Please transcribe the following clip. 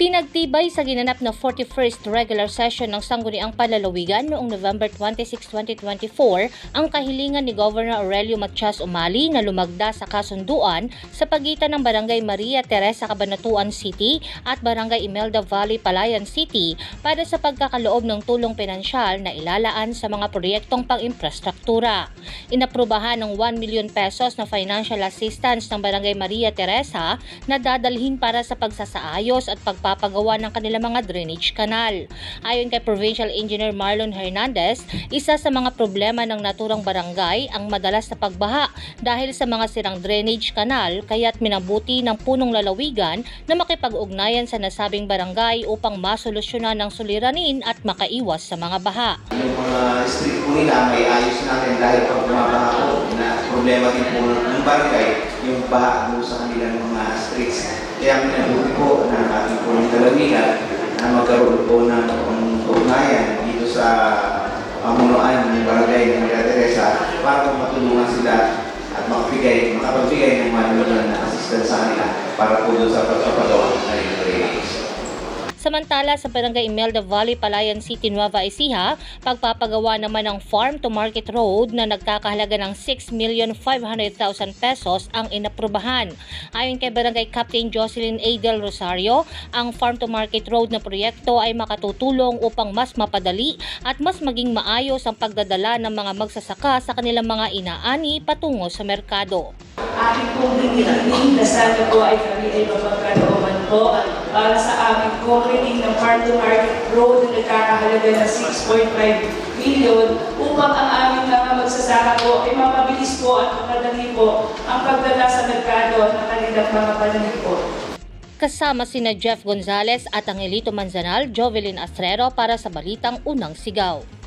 Pinagtibay sa ginanap na 41st regular session ng Sangguniang Palalawigan noong November 26, 2024 ang kahilingan ni Governor Aurelio Matias Umali na lumagda sa kasunduan sa pagitan ng Barangay Maria Teresa Cabanatuan City at Barangay Imelda Valley Palayan City para sa pagkakaloob ng tulong pinansyal na ilalaan sa mga proyektong pang-infrastruktura. Inaprubahan ng 1 million pesos na financial assistance ng Barangay Maria Teresa na dadalhin para sa pagsasaayos at pagpapagawa ng kanilang mga drainage canal. Ayon kay Provincial Engineer Marlon Hernandez, isa sa mga problema ng naturang barangay ang madalas na pagbaha dahil sa mga sirang drainage canal kaya't minabuti ng punong lalawigan na makipag-ugnayan sa nasabing barangay upang masolusyonan ng suliranin at makaiwas sa mga baha. Yung mga street po nila may ayos natin dahil pag problema din po ng barangay, yung baha doon sa kanilang mga streets. Kaya minabuti po ng ating po ng dalawigan na magkaroon po ng ugnayan dito sa pamunuan ng barangay ng Maria Teresa para po matulungan sila at makapigay, makapagbigay ng manulan na assistance sa kanila para po doon sa pagpapagawa ng drainage. Samantala sa Barangay Imelda Valley, Palayan City, Nueva Ecija, pagpapagawa naman ng Farm to Market Road na nagkakahalaga ng 6,500,000 pesos ang inaprubahan. Ayon kay Barangay Captain Jocelyn A. Del Rosario, ang Farm to Market Road na proyekto ay makatutulong upang mas mapadali at mas maging maayos ang pagdadala ng mga magsasaka sa kanilang mga inaani patungo sa merkado. aking pong hinihiling na sana po ay kami ay mapagkalooban po para sa aming concreting ng farm-to-market road na nagkakahalaga ng 6.5 billion upang ang aming mga magsasaka po ay mapabilis po at mapadali po ang pagdala sa merkado ng kanilang mga pananim po. Kasama sina Jeff Gonzalez at Angelito Manzanal, Jovelyn Astrero para sa Balitang Unang Sigaw.